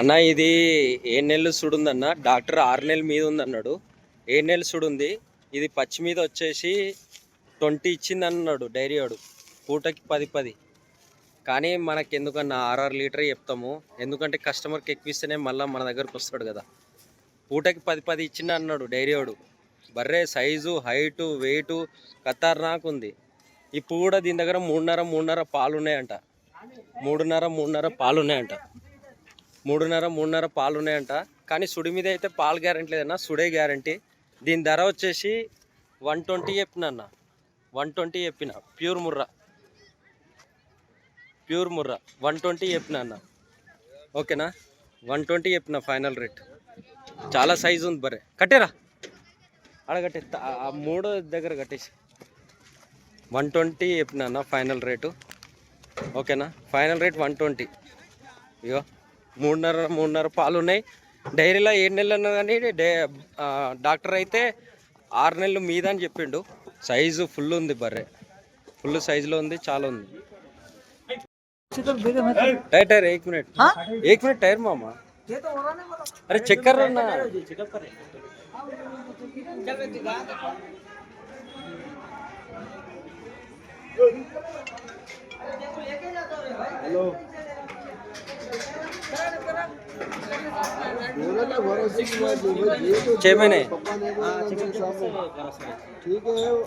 అన్న ఇది ఏ నెలలు సుడుందన్న డాక్టర్ ఆరు నెలల మీద ఉందన్నాడు ఏ నెలలు సుడుంది? ఇది పచ్చి మీద వచ్చేసి ట్వంటీ ఇచ్చింది అన్నాడు డైరీ వాడు. పూటకి పది పది. కానీ మనకి ఎందుకన్నా ఆరు లీటర్ చెప్తాము. ఎందుకంటే కస్టమర్కి ఎక్కువ ఇస్తేనే మళ్ళీ మన దగ్గరకు వస్తాడు కదా. పూటకి పది పది ఇచ్చింది అన్నాడు డైరీ వాడు. బర్రె సైజు హైటు వెయిటు ఖతర్నాక్ ఉంది ఇప్పుడు కూడా దీని దగ్గర మూడున్నర మూడున్నర పాలు ఉన్నాయంట మూడున్నర మూడున్నర పాలు ఉన్నాయంట మూడున్నర మూడున్నర పాలు ఉన్నాయంట కానీ సుడి మీద అయితే పాలు గ్యారంటీ లేదన్న సుడే గ్యారంటీ దీని ధర వచ్చేసి వన్ ట్వంటీ చెప్పిన అన్న వన్ ట్వంటీ చెప్పిన. Pure Murrah. Pure Murrah. One twenty చెప్పిన అన్న ఓకేనా? వన్ ట్వంటీ చెప్పిన ఫైనల్ రేట్. చాలా సైజు ఉంది బరే. కట్టేరా. ఆడ ఆ మూడో దగ్గర కట్టేసి. వన్ ట్వంటీ చెప్పిన అన్న ఫైనల్ రేటు. ఓకేనా? Final rate one twenty. ఇగో. మూడున్నర మూడున్నర పాలు ఉన్నాయి డైరీలో ఏడు నెలలు అన్నా కానీ డే డాక్టర్ అయితే ఆరు నెలలు మీద అని చెప్పిండు. సైజు ఫుల్ ఉంది బర్రె. ఫుల్ సైజులో ఉంది చాలా ఉంది. టైర్ టైర్ ఏక్ మినిట్. ఏక్ మినిట్ టైర్ మామ. అరే చక్కెర హలో. छः महीने। ठीक है